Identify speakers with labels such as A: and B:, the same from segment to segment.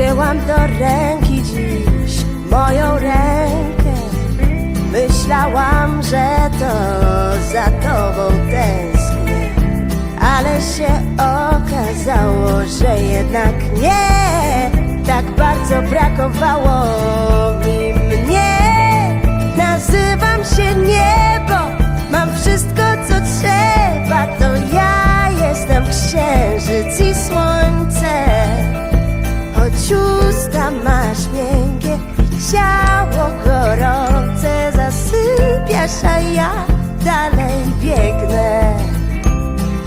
A: do ręki dziś moją rękę. Myślałam, że to za tobą tęsknię Ale się okazało, że jednak nie. Tak bardzo brakowało mi mnie. Nazywam się niebo, mam wszystko co trzeba ciało gorące Zasypiasz, a ja dalej biegnę.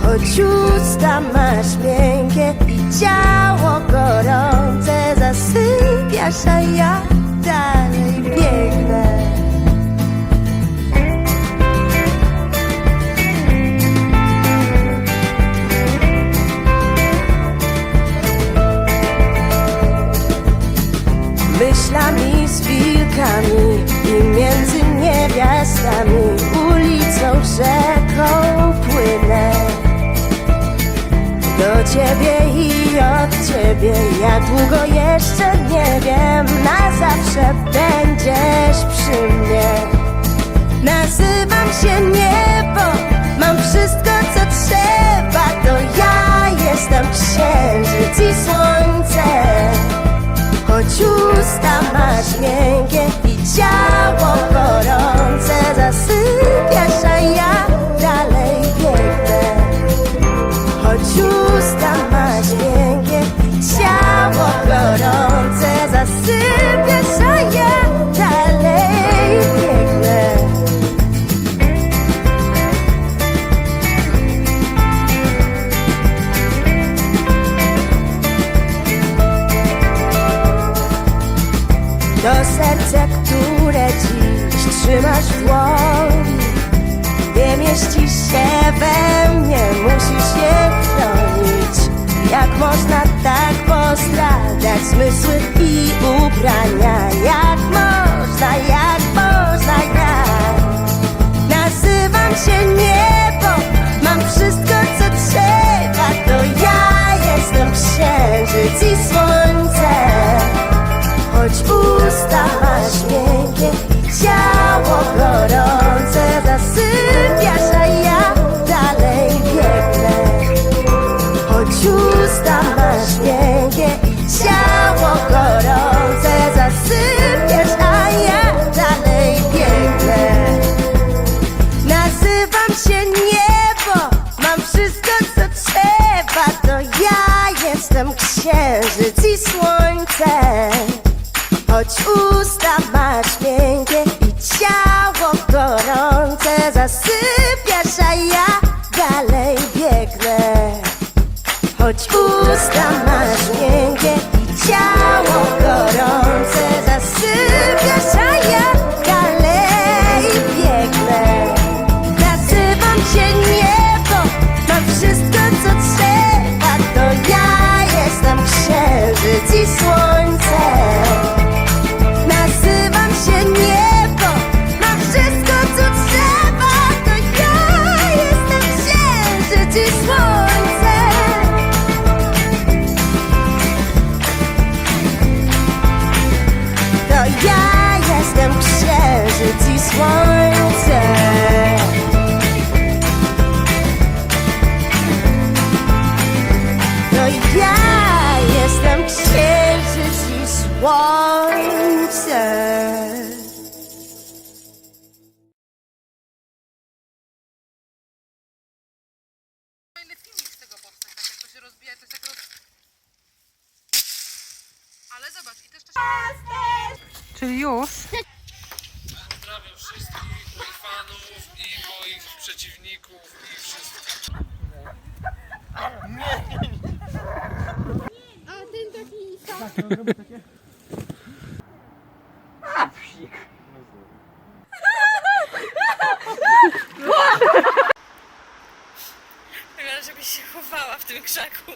A: Choć usta masz miękkie i ciało gorące Zasypiasz, a ja dalej biegnę. Myślami z wilkami i między niewiastami Ulicą, rzeką płynę. Do ciebie i od ciebie Jak długo jeszcze nie wiem Na zawsze będziesz przy mnie. Nazywam się niebo Mam wszystko co trzeba To ja jestem księżyc i słońce masz miękkie To serce, które dziś trzymasz w dłoni. Nie mieści się we mnie, musisz je chronić słońce. Choć usta masz miękkie i ciało gorące Zasypiasz, a ja dalej biegnę. Choć usta masz miękkie i ciało gorące Zasypiasz,
B: jak to jest jak roz... Ale zobacz, i też. Czyli już?
C: Pozdrawiam wszystkich moich fanów i moich przeciwników i wszystkich.
D: Chyba, żebyś się chowała w tym krzaku.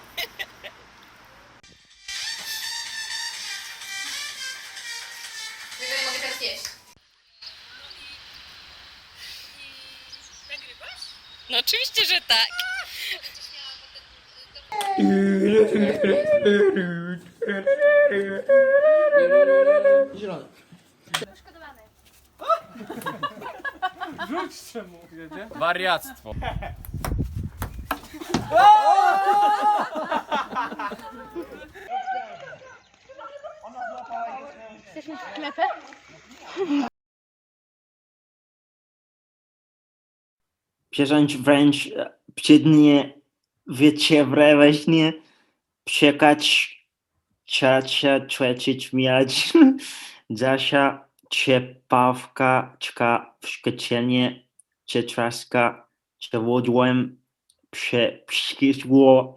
B: Tego nie mogę teraz jeść.
D: No oczywiście, że tak.
E: Zielony.
C: Rzuć czemu jedzie?
F: Wariactwo.
G: Wziąć wręcz e, przednie wyciewreweźnie przekać ciacia trzecić miać Zasia ciepawka czka w szkecienie cietraska przewodłem prze przyszło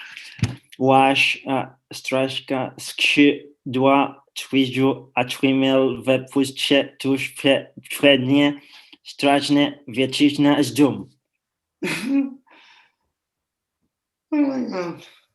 G: łaś straszka skrzydła twizdzu a trimel we puście tuż prze, przednie straszne wieczyczne z. Oh my god.